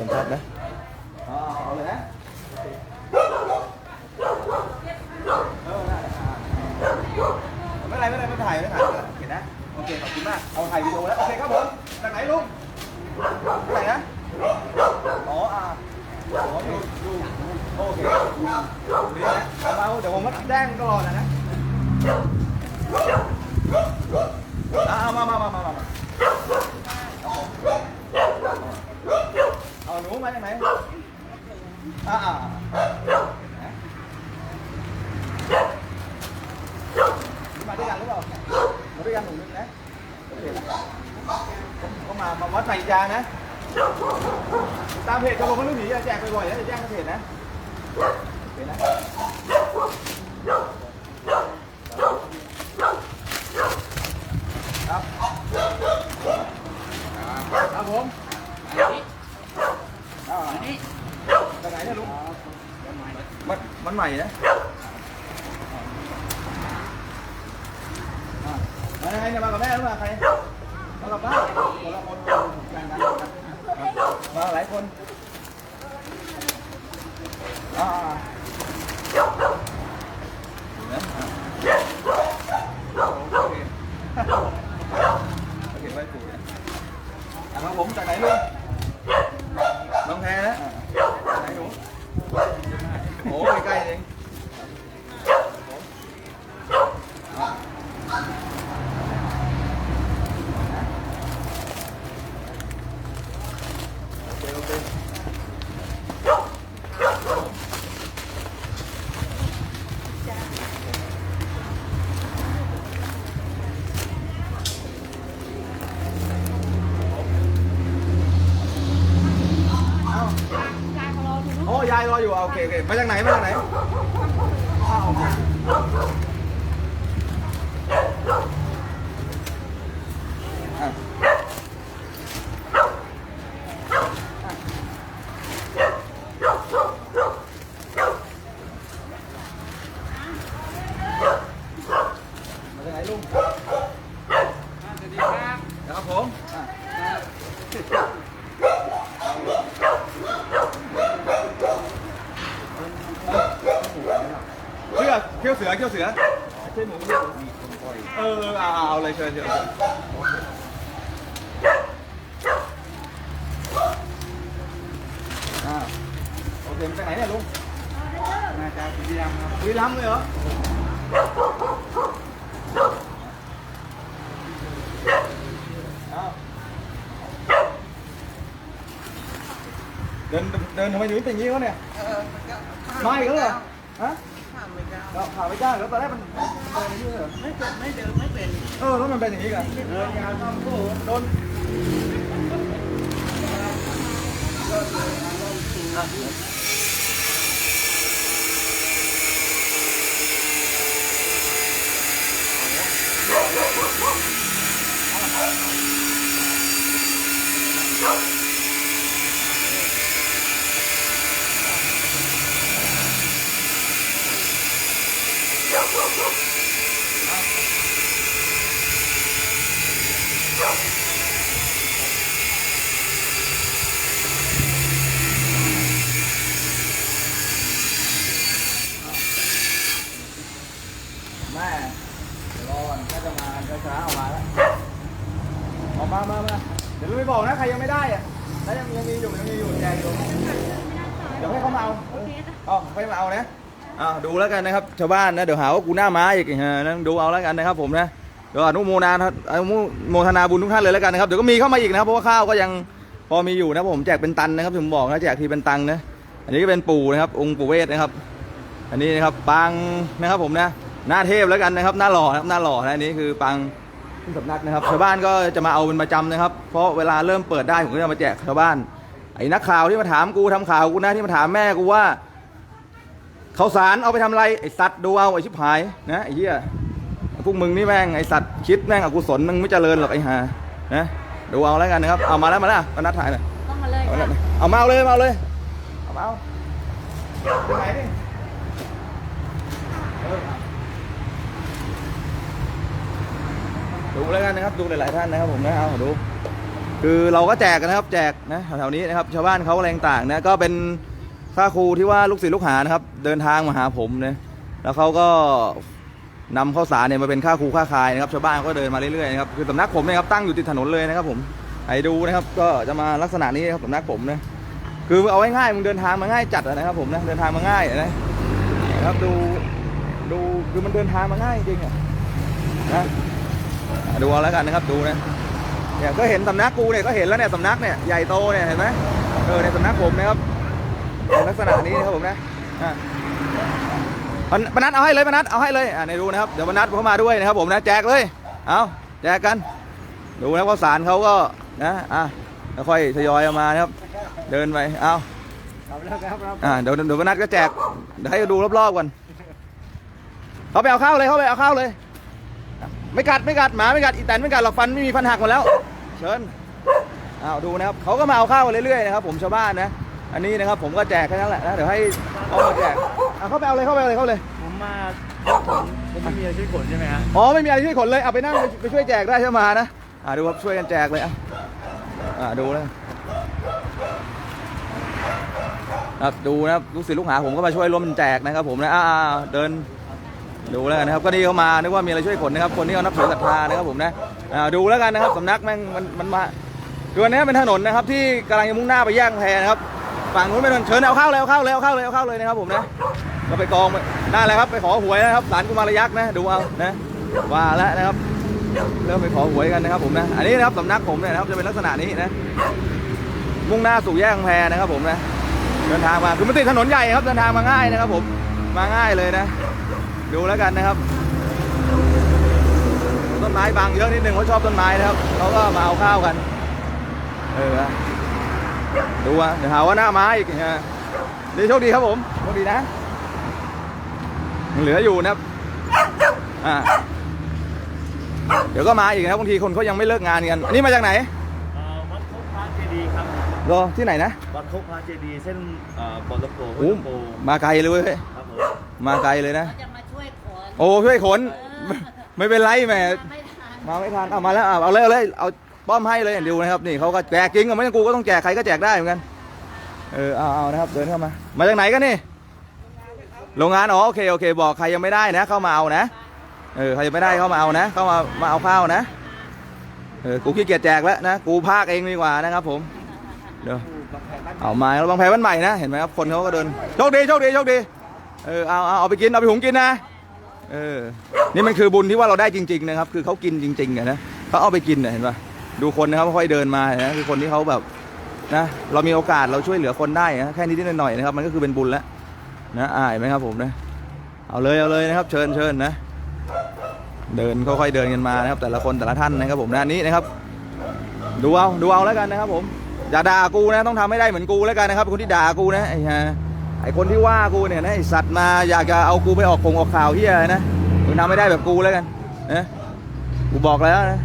สัมภาษณ์นะอ๋อเอาเลยนะไม่ไรไม่ไรไม่ถ่ายไม่ถ่ายเห็นนะโอเคขอบคุณมากเอาถ่ายวิดีโอแล้วโอเคครับผมจากไหนลุงจากไหนนะอ๋ออ่าอ๋ออยู่อยู่โอเคนี่นะเอาเดี๋ยวผมมาแจ้งตลอดนะนะเอามามามามา มาเอาหนูมาจากไหนอ่าอ่ามาด้วยกันหรือเปล่ามาด้วยกันหนูนึงนะก็มามาวัดใหม่จานะ ตามเพจกระโหลกมนุษย์หนีแจกบ่อยๆนะจะแจ้งทางเพจนะเพจนะครับครับผม อ่าไปไหนเนี่ยลุง มันใหม่นะมาไงเนี่ยมากับแม่หรือมาใครมากับบ้าคนละคนกันกันมาหลายคนอ่าโอเคไว้ปู่นะอะครับผมจากไหนลุง น้องแพ้นะไหนหนูโอ้ใกล้ๆเองโอเคโอเคเอ้า โอ้ยาย รออยู่อะโอเคโอเคมาจากไหนมาจากไหนอ้าวโอเคอะมาจากไหนลุงสวัสดีครับครับผมอะเชื อเขี้ยวเสือเขี้ยวเสือใช่หมูเออเอาเอาเอาเลยเชิญเชิญอ่าโอเคมาจากไหนเนี่ยลุงมาจากบุรีรัมย์ครับบุรีรัมย์เลยเหรอเดินเดินทำไมอยู่เป็นอย่างนี้วะเนี่ยเออมันก็มาอีกแล้วเหรอฮะ ข้ามไม่กล้าเราผ่าไม่กล้าแล้วตอนแรกมันมันเป็นอย่างนี้เหรอไม่เป็นไม่เดินไม่เป็นเออแล้วมันเป็นอย่างนี้กันเดินยาวต้องโค้งโดนอะ รอก่อนถ้าจะมาช้าๆเอามาแล้วออกมามามาเดี๋ยวเราไม่บอกนะใครยังไม่ได้อะแล้วยังยังมีอยู่ยังมีอยู่แจกอยู่เดี๋ยวให้เขามาเอาเออเอาให้มาเอานะอ่าดูแล้วกันนะครับชาวบ้านนะเดี๋ยวหาว่ากูหน้าม้าอีกฮะนั่นดูเอาแล้วกันนะครับผมนะเดี๋ยวอนุโมนาอนุโมทนาบุญทุกท่านเลยแล้วกันนะครับเดี๋ยวก็มีเข้ามาอีกนะครับเพราะว่าข้าวก็ยังพอมีอยู่นะผมแจกเป็นตันนะครับผมบอกนะแจกทีเป็นตังค์นะอันนี้ก็เป็นปู่นะครับองค์ปู่เวทนะครับ อันนี้นะครับปังนะครับผมนะ หน้าเทพแล้วกันนะครับ หน้าหล่อนะครับหน้าหล่อนะอันนี้คือปังขึ้นสำนักนะครับชาวบ้านก็จะมาเอาเป็นประจำนะครับ เพราะเวลาเริ่มเปิดได้ผมก็จะมาแจกชาวบ้าน ไอ้นักข่าวที่มาถามกูทำข่าวกูนะที่มาถามแม่กูว่าเขาวสารเอาไปทำอะไรไอ้สัตว์ดูเอาไอ้ชิบหายนะไอ้เหี้ยพวกมึงนี่แม่งไอ้สัตว์คิดแม่งอกุศลมึงไม่เจริญหรอกไอ้ห่านะดูเอาแล้วกันนะครับเอามาแล้วมาแล้วมานัดถ่ายหน่อยต้องมาเลยเอามาค่ะเอามาเอาเลยมาเอาเลยเอามาเอาไปไหนดิ เออ ดูแล้วกันนะครับดูหลายๆท่านนะครับผมนะเอาดู คือเราก็แจกกันนะครับ แจกนะแถวๆนี้นะครับชาวบ้านเขาแรงต่างนะก็เป็นค่าครูที่ว่าลูกศิษย์ลูกหานะครับ เดินทางมาหาผมนะแล้วเขาก็นำข้าวสารเนี่ยมาเป็นค่าครูค่าคายนะครับชาวบ้านก็เดินมาเรื่อยๆนะครับคือสำนักผมเนี่ยครับตั้งอยู่ติดถนนเลยนะครับผมใครดูนะครับ ก็จะมาลักษณะนี้ครับสำนักผมนะคือเอาง่ายๆมึงเดินทางมาง่ายจัดนะครับ ผมนะเดินทางมาง่ายนะครับดูดูคือมันเดินทางมาง่ายจริงๆอะนะ ดูเอาแล้วกันนะครับดูนะเนี่ยก็เห็นสำนักกูเนี่ยก็เห็นแล้วเนี่ยสำนักเนี่ยใหญ่โตเนี่ยเห็นไหมเออในสำนักผมนะครับเป็นลักษณะนี้นะครับผมนะอะปนปนัดเอาให้เลยปนัดเอาให้เลยอ่าในดูนะครับเดี๋ยวปนัดเข้ามาด้วยนะครับผมนะแจกเลยเอาแจกกัน ดูนะข้าวสารเขาก็นะอะแล้วค่อยทยอยเอามานะครับ เดินไปเอาครับแล้วครับครับอ่าเดี๋ยวเดี๋ยวปนัดก็แจกเดี๋ยวให้ดูรอบๆก่อนเขาไปเอาข้าวเลยเขาไปเอาข้าวเลย ไม่กัดไม่กัดหมาไม่กัดอีแตนไม่กัดหรอกฟันไม่มีฟันหักหมดแล้ว เชิญอ้าวดูนะครับเขาก็มาเอาข้าวกันเรื่อยๆนะครับผมชาวบ้านนะ อันนี้นะครับผมก็แจกแค่นั้นแหละนะเดี๋ยวให้เอามาแจกอะเข้าไปเอาเลยเข้าไปเอาเลยเข้าเลยผมมาผมไม่มีอะไรช่วยขนใช่ไหมฮะอ๋อไม่มีอะไรช่วยขนเลยเอาไปนั่งไปไปช่วยแจกได้ใช่ไหมานะอ่าดูครับช่วยกันแจกเลยอะอ่าดูนะครับดูนะครับลูกศิษย์ลูกหาผมก็มาช่วยร่วมแจกนะครับผมนะอ่าเดิน ดูแล้วกันนะครับก็นี่เขามานึกว่ามีอะไรช่วยขนนะครับคนที่เขานับถือศรัทธานะครับผมนะดูแล้วกันนะครับสำนักแม่งมันมันมาคือวันนี้เป็นถนนนะครับที่กำลังจะมุ่งหน้าไปแยกแพนะครับฝั่งนู้นเป็นถนนเชิญเอาเข้าเลยเอาเข้าเลยเอาเข้าเลยเอาเข้าเลยนะครับผมนะก็ไปกองไปนั่นแหละครับไปขอหวยนะครับศาลกุมารยักษ์นะดูเอานะว่าแล้วนะครับเริ่มไปขอหวยกันนะครับผมนะอันนี้นะครับสำนักผมเนี่ยนะครับจะเป็นลักษณะนี้นะมุ่งหน้าสู่แยกแพนะครับผมนะเดินทางมาคือมันติดถนนใหญ่ครับเดินทางมาง่ายนะครับผมมาง่ายเลยนะ ดูแล้วกันนะครับ ต้นไม้บางเยอะนิดนึงเขาชอบต้นไม้นะครับเขาก็มาเอาข้าวกัน เออดูอะเดี๋ยวหาว่าหน้าไม้อีกนะดีโชคดีครับผมโชคดีนะยังเหลืออยู่นะครับอ่าเดี๋ยวก็มาอีกนะครับบางทีคนเขายังไม่เลิกงานกันอันนี้มาจากไหนเอ่อวัดโคกพระเจดีย์ครับรอที่ไหนนะวัดโคกพระเจดีย์เส้นเอ่อปอตะโกโอ้ห้วยตะโกมาไกลเลยเว้ยครับผมมาไกลเลยนะ โอ้ช่วยขนเออไม่เป็นไรแหมไม่ทันมาไม่ทันเอามาแล้วเอาเอาเลยเอาเลยเอาป้อมให้เลยดูนะครับนี่เขาก็แจกจริงอะไม่ต้องกูก็ต้องแจกใครก็แจกได้เหมือนกันเออเอาเอานะครับเดินเข้ามา มาจากไหนกันนี่โรงงานอ๋อโอเคโอเค บอกใครยังไม่ได้นะ เข้ามาเอานะเออใครยังไม่ได้เข้ามาเอานะ เข้ามามาเอาข้าวนะเออกูขี้เกียจแจกแล้วนะกูพากเองดีกว่านะครับผมเดี๋ยวเอามาแล้วบางแพรวันใหม่นะเห็นไหมครับคนเขาก็เดินโชคดีโชคดีโชคดีเออเอาเอาเอาไปกินเอาไปหุงกินนะ เออ นี่มันคือบุญที่ว่าเราได้จริง ๆ นะครับ คือเขากินจริงๆอะนะเขาเอาไปกินอะเห็นปะดูคนนะครับค่อยเดินมานะคือคนที่เขาแบบนะเรามีโอกาสเราช่วยเหลือคนได้นะแค่นี้ไดหน่อยๆนะครับ มันก็คือเป็นบุญแล้วนะอ่าเห็นไหมครับผมนะเอาเลยเอาเลยนะครับ เชิญเชิญนะ เดินค่อยๆเดินกันมานะครับ แต่ละคนแต่ละท่านนะครับผมนะอันนี้นะครับ ดูเอาดูเอาแล้วกันนะครับ ผมอย่าด่ากูนะต้องทำให้ได้เหมือนกูแล้วกันนะครับคนที่ด่ากูนะไอ้ฮะ ไอคนที่ว่ากูเนี่ยนะไอสัตว์มาอยากจะเอากูไปออกคงออกข่าวเฮียอะไรนะมึงทำไม่ได้แบบกูแล้วกันนะกูบอกแล้วนะ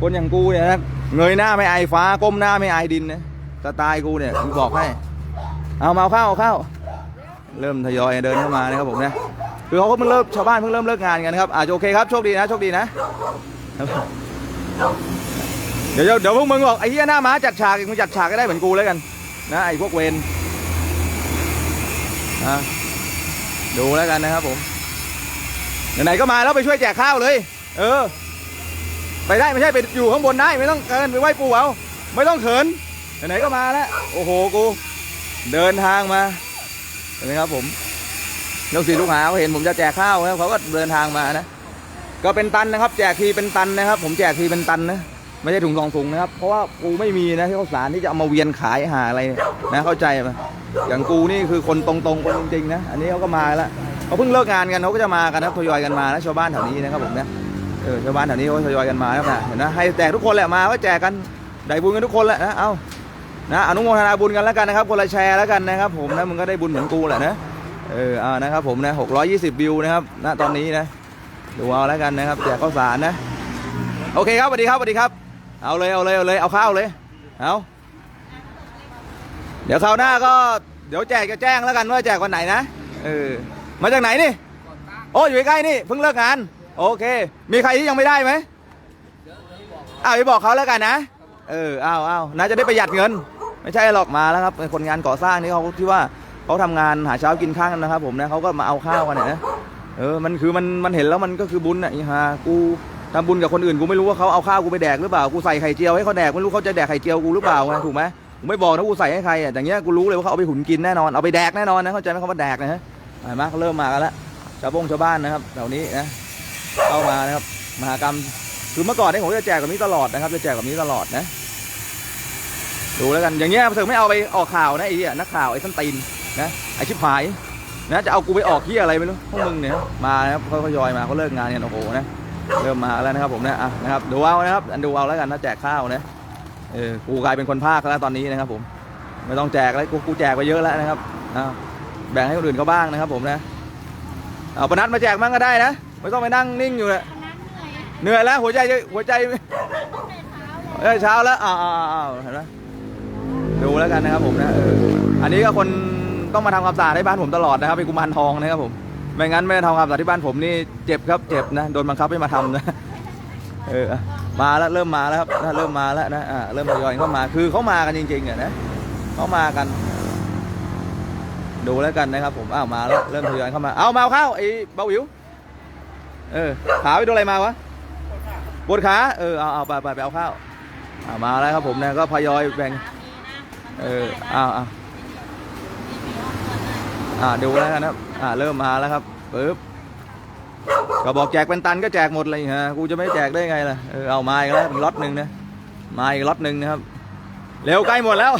คนอย่างกูเนี่ยนะเงยหน้าไม่อายฟ้าก้มหน้าไม่อายดินนะสไตล์กูเนี่ยกูบอกให้ เอามาเอาข้าวเอาข้าวเริ่มทยอยเดินเข้ามานะครับผมนะคือเขาก็เพิ่งเริ่มชาวบ้านเพิ่งเริ่มเลิกงานกันนะครับอาจจะโอเคครับโชคดีนะโชคดีนะ เดี๋ยวเดี๋ยวเดี๋ยวพวกมึงบอกไอ้เหี้ยหน้าม้าจัดฉากมึงจัดฉากก็ได้เหมือนกูแล้วกันนะไอ้พวกเวน นะดูแล้วกันนะครับผมไหนๆก็มาแล้วไปช่วยแจกข้าวเลย เออ ไปได้ไม่ใช่ไปอยู่ข้างบนได้ไม่ต้องเกินไปไหว้ปู่เอาไม่ต้องเขินไหนๆก็มาแล้วโอ้โหกูเดินทางมาเห็นไหมครับผมลูกศิษย์ลูกหาเขาเห็นผมจะแจกข้าวเขาก็เดินทางมานะก็เป็นตันนะครับ แจกทีเป็นตันนะครับ ผมแจกทีเป็นตันนะไม่ใช่ถุงสองถุงนะครับ เพราะว่ากูไม่มีนะที่ข้าวสารที่จะเอามาเวียนขายหาอะไรนะเข้าใจไหม อย่างกูนี่คือคนตรงๆคนจริงๆนะ อันนี้เขาก็มาแล้วเขาเพิ่งเลิกงานกันเขาก็จะมากันนะทยอยกันมานะชาวบ้านแถวนี้นะครับผมนะเออชาวบ้านแถวนี้เขาทยอยกันมาแล้วนะเห็นนะให้แจกทุกคนแหละมาก็แจกกันได้บุญกันทุกคนแหละนะเอานะอนุโมทนาบุญกันแล้วกันนะครับคนละแชร์แล้วกันนะครับผมนะมึงก็ได้บุญเหมือนกูแหละนะเอออานะครับผมนะ620วิวนะครับณตอนนี้นะดูเอาแล้วกันนะครับแจกข้าวสารนะโอเคครับสวัสดีครับสวัสดีครับ เอาเลยเอาเลยเอาเลยเอาข้าวเลยเอา เดี๋ยวคราวหน้าก็เดี๋ยวแจกจะแจ้งแล้วกันว่าแจกวันไหนนะเออมาจากไหนนี่โอ้อยู่ใกล้ๆนี่เพิ่งเลิกงาน โอเค มีใครที่ยังไม่ได้ไหมอ้าวไปบอกเขาแล้วกันนะเอออ้าวอ้าวน่าจะได้ประหยัดเงิน ไม่ใช่หรอกมาแล้วครับเป็นคนงานก่อสร้างนี่เขาที่ว่าเขาทำงานหาเช้ากินข้างกันนะครับผมนะเขาก็มาเอาข้าวกันเนี่ยนะเออมันคือมันมันเห็นแล้วมันก็คือบุญอะอีฮากูทำบุญกับคนอื่นกูไม่รู้ว่าเขาเอาข้าวกูไปแดกหรือเปล่ากูใส่ไข่เจียวให้เขาแดกไม่รู้เขาจะแดกไข่เจียวกูหรือเปล่าไงถูกไหม กูไม่บอกนะกูใส่ให้ใครอะอย่างเงี้ยกูรู้เลยว่าเขาเอาไปหุนกินแน่นอนเอาไปแดกแน่นอนนะเข้าใจไหมคำว่าแดกนะฮะเห็นไหมเขาเริ่มมากันแล้วชาวบงชาวบ้านนะครับแถวนี้นะเข้ามานะครับมหากรรมคือเมื่อก่อนเนี่ยผมจะแจกแบบนี้ตลอดนะครับจะแจกแบบนี้ตลอดนะดูแล้วกันอย่างเงี้ยเสือไม่เอาไปออกข่าวนะไอ้เหี้ยนักข่าวไอ้ส้นตีนนะไอ้ชิบหายนะจะเอากูไปออกที่อะไรไม่รู้พวกมึงเนี่ยมานะครับเขาทยอยมาเขาเลิกงานกันโอ้โหนะเริ่มมาแล้วนะครับผมนะอะนะครับดูเอานะครับอันดูเอาแล้วกันนะแจกข้าวนะ เออกูกลายเป็นคนภาคแล้วตอนนี้นะครับ ผม ไม่ต้องแจกแล้วกูกูแจกไปเยอะแล้วนะครับอะแบ่งให้คนอื่นเขาบ้างนะครับ ผมนะเอาปนัดมาแจกมั่งก็ได้นะไม่ต้องไปนั่งนิ่งอยู่เลยเหนื่อยแล้วหัวใจจะหัวใจเอ้ยเช้าแล้วอ้าวอ้าวอ้าวเห็นไหมดูแล้วกันนะครับผมนะเอออันนี้ก็คนต้องมาทำความสะอาดให้บ้านผมตลอดนะครับเป็นกุมารทองนะครับผมไม่งั้นไม่ได้ทำความสะอาดที่บ้านผมนี่เจ็บครับเจ็บนะโดนบังคับให้มาทำนะ เออมาแล้วเริ่มมาแล้วครับเริ่มมาแล้วนะอ่าเริ่มทยอยเข้ามาคือเขามากันจริงๆอะนะเขามากัน ดูแล้วกันนะครับ ผมอ้าวมาแล้วเริ่มทยอยเข้ามาเอามาเอาข้าวไอ้เบาหิวเออขาไปโดนอะไรมาวะปวดขาเออเอาเอาไปไปไปเอาข้าวอ่ามาแล้วครับผมเนี่ยก็พยอยแบ่งเออเอาเอาอ่าดูแล้วกันนะครับอ่าเริ่มมาแล้วครับปึ๊บ ก็บอกแจกเป็นตันก็แจกหมดเลยฮะกูจะไม่แจกได้ไงล่ะเออเอามาอีกแล้วเป็นล็อตหนึ่งนะมาอีกล็อตหนึ่งนะครับเร็วใกล้หมดแล้ว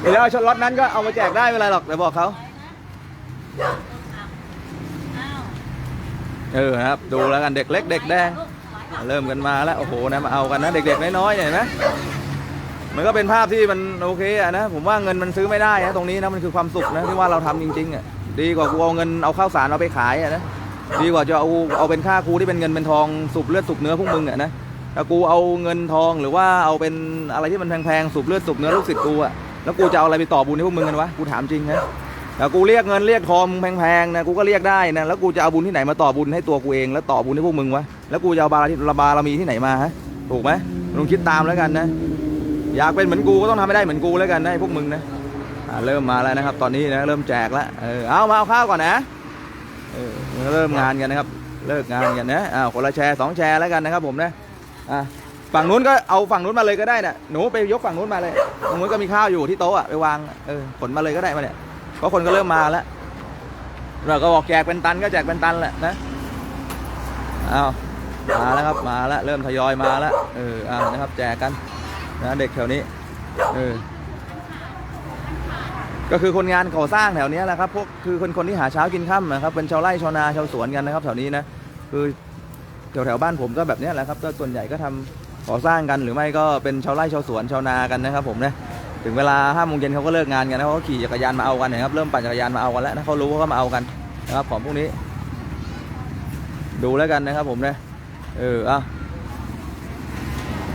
เดี๋ยวเอาช็อตล็อตนั้นก็เอามาแจกได้ไม่เป็นไรหรอกแต่บอกเขาเออครับดูแล้วกันเด็กเล็กเด็กแดงเริ่มกันมาแล้วโอ้โหนะมาเอากันนะเด็กๆน้อยๆเนี่ยเห็นไหมมันก็เป็นภาพที่มันโอเคอะนะผมว่าเงินมันซื้อไม่ได้นะตรงนี้นะมันคือความสุขนะที่ว่าเราทำจริงๆอะ ดีกว่ากูเอาเงินเอาข้าวสารเอาไปขายอะนะดีกว่าจะเอาเอาเป็นค่าครูที่เป็นเงินเป็นทองสูบเลือดสูบเนื้อพวกมึงอะนะถ้ากูเอาเงินทองหรือว่าเอาเป็นอะไรที่มันแพงๆสูบเลือดสูบเนื้อลูกศิษย์กูอะแล้วกูจะเอาอะไรไปต่อบุญให้พวกมึงกันวะกูถามจริงนะแต่กูเรียกเงินเรียกทองแพงๆนะกูก็เรียกได้นะแล้วกูจะเอาบุญที่ไหนมาต่อบุญให้ตัวกูเองแล้วต่อบุญให้พวกมึงวะแล้วกูจะเอาบารมีบารมีที่ไหนมาฮะถูกไหมลองคิดตามแล้วกันนะ อยากเป็นเหมือนกูก็ต้องทำให้ได้เหมือนกูแล้วกันนะไอ้พวกมึงนะ เริ่มมาแล้วนะครับ ตอนนี้นะเริ่มแจกแล้วเออเอามาเอาข้าวก่อนนะเออเริ่มงานกันนะครับ เลิกงานกันนะอ้าวคนละแชร์สองแชร์แล้วกันนะครับ ผมนะอะฝั่งนู้นก็เอาฝั่งนู้นมาเลยก็ได้นะหนูไปยกฝั่งนู้นมาเลยตรงนู้นก็มีข้าวอยู่ที่โต๊ะอะไปวางเออขนมาเลยก็ได้มาเนี่ยเพราะคนก็เริ่มมาแล้วเราก็บอกแจกเป็นตันก็แจกเป็นตันแหละนะอ้าวมาแล้วครับมาแล้วเริ่มทยอยมาแล้วเอออ่านะครับแจกกันนะเด็กแถวนี้เออ ก็คือคนงานก่อสร้างแถวนี้แหละครับพวกคือคนคนที่หาเช้ากินค่ำนะครับเป็นชาวไร่ชาวนาชาวสวนกันนะครับแถวนี้นะคือแถวแถวบ้านผมก็แบบนี้แหละครับก็ส่วนใหญ่ก็ทำก่อสร้างกันหรือไม่ก็เป็นชาวไร่ชาวสวนชาวนากันนะครับผมนะถึงเวลาห้าโมงเย็นเขาก็เลิกงานกันนะเขาก็ขี่จักรยานมาเอากันนะครับเริ่มปั่นจักรยานมาเอากันแล้วนะเขารู้ว่าเขามาเอากันนะครับของพวกนี้ ดูแล้วกันนะครับผมนะเอออะ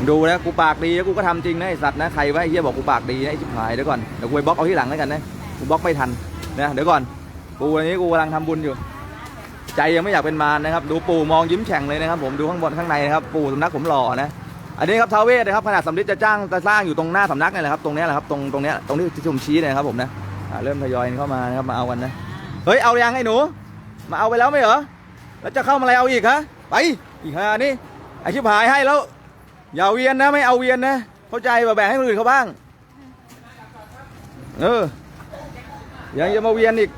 ดูนะกูปากดีแล้วกูก็ทำจริงนะไอสัตว์นะใครวะไอ้เหี้ยบอกกูปากดีนะไอชิบหายเดี๋ยวก่อนเดี๋ยวกูไปบล็อกเอาที่หลังแล้วกันนะกูบล็อกไม่ทันนะเดี๋ยวก่อนกูวันนี้กูกำลังทำบุญอยู่ ใจยังไม่อยากเป็นมารนะครับ ดูปู่มองยิ้มแฉ่งเลยนะครับ ผมดูข้างบนข้างในนะครับปู่สำนักผมหล่อนะอันนี้ครับท้าวเวสนะครับขนาดสำลิดจะจ้างจะสร้างอยู่ตรงหน้าสำนักนี่แหละครับตรงนี้แหละครับตรงตรงนี้ตรงที่ที่ผมชี้นะครับผมนะเริ่มทยอยเข้ามานะครับมาเอากันนะเฮ้ยเอายังไอ้หนู มาเอาไปแล้วไม่เหรอแล้วจะเข้ามาอะไรเอาอีกฮะไปอีกฮะนี่ไอชิบหายให้แล้ว อย่าเวียนนะไม่เอาเวียนนะเข้าใจป่ะแบ่งให้คนอื่นเขาบ้าง เออยังจะมาเวียนอีก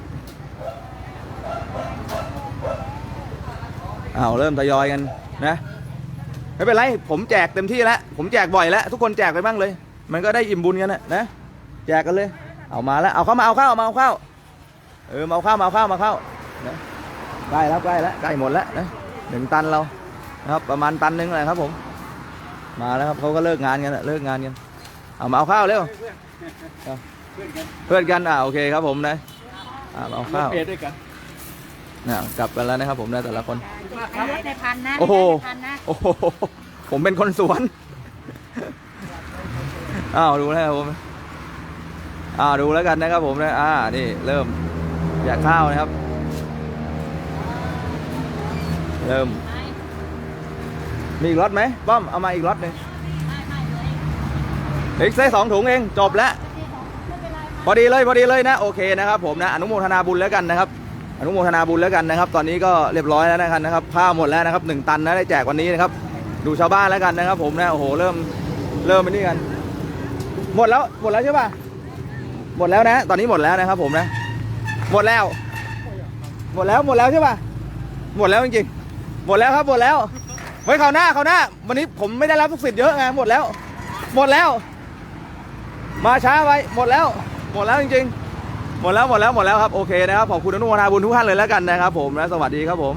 เอาเริ่มทยอยกันนะไม่เป็นไรผมแจกเต็มที่แล้วผมแจกบ่อยแล้วทุกคนแจกไปบ้างเลย มันก็ได้อิ่มบุญกันนะนะแจกกันเลย เอามาแล้วเอาเข้ามาเอาข้าวมาเอาข้าวเออมาเอาข้าวมาเอาข้าวมาเข้าวนะใกล้แล้วใกล้แล้วใกล้หมดแล้วนะหนึ่งตันเรานะครับประมาณตันหนึงเลยครับผม มาแล้วครับเขาก็เลิกงานกันอะเลิกงานกันเอามาเอาข้าวเร็วเอาเพื่อนกันอ่าโอเคครับผมนะอ่ามาเอาข้าวเพจด้วยกันนะกลับกันแล้วนะครับผมนะแต่ละคนอันนี้ในพันนะโอ้โหในพันนะโอ้โหผมเป็นคนสวนอ้าวดูนะครับผมอ้าวดูแล้วกันนะครับผมนะอ่านี่เริ่มอยากข้าวนะครับ เริ่ม มีอีกรถไหมป้อมเอามาอีกรถหนึ่งเอีกเซ่สองถุงเองจบแล้วพอดีเลยพอดีเลยนะโอเคนะครับผมนะอนุโมทนาบุญแล้วกันนะครับอนุโมทนาบุญแล้วกันนะครับ ตอนนี้ก็เรียบร้อยแล้วนะครับนะครับข้าวหมดแล้วนะครับหนึ่งตันนะได้แจกวันนี้นะครับ ดูชาวบ้านแล้วกันนะครับ ผมนะโอ้โหเริ่มเริ่มไปนี่กัน หมดแล้วหมดแล้วใช่ป่ะหมดแล้วนะ ตอนนี้หมดแล้วนะครับ ผมนะ หมดแล้ว หมดแล้วหมดแล้วใช่ป่ะหมดแล้วจริงๆหมดแล้วครับหมดแล้ว ไว้คราวหน้าคราวหน้า วันนี้ผมไม่ได้รับทุกสิทธิ์เยอะไงหมดแล้ว หมดแล้ว มาช้าไปหมดแล้ว หมดแล้วจริง ๆ หมดแล้วหมดแล้วหมดแล้วครับโอเคนะครับขอบคุณอนุโมทนาบุญทุกท่านเลยแล้วกันนะครับผมและสวัสดีครับผม